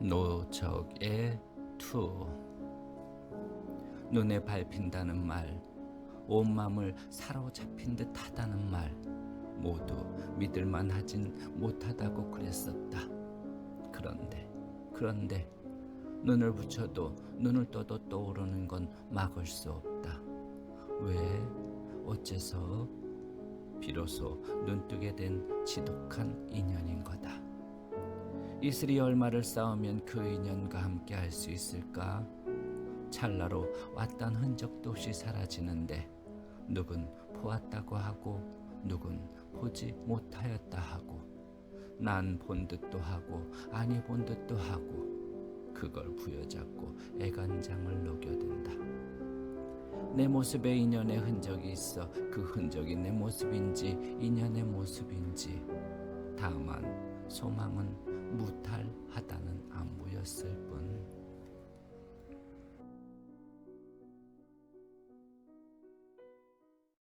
노적의 투 눈에 밟힌다는 말, 온 마음을 사로잡힌 듯 하다는 말, 모두 믿을만 하진 못하다고 그랬었다. 그런데, 그런데, 눈을 붙여도 눈을 떠도 떠오르는 건 막을 수 없다. 왜? 어째서? 비로소 눈뜨게 된 지독한 거다. 이슬이 얼마를 쌓으면 그 인연과 함께 할 수 있을까? 찰나로 왔던 흔적도 없이 사라지는데 누군 보았다고 하고 누군 보지 못하였다 하고 난 본 듯도 하고 아니 본 듯도 하고 그걸 부여잡고 애간장을 녹여든다. 내 모습에 인연의 흔적이 있어 그 흔적이 내 모습인지 인연의 모습인지 다만 소망은 안무였을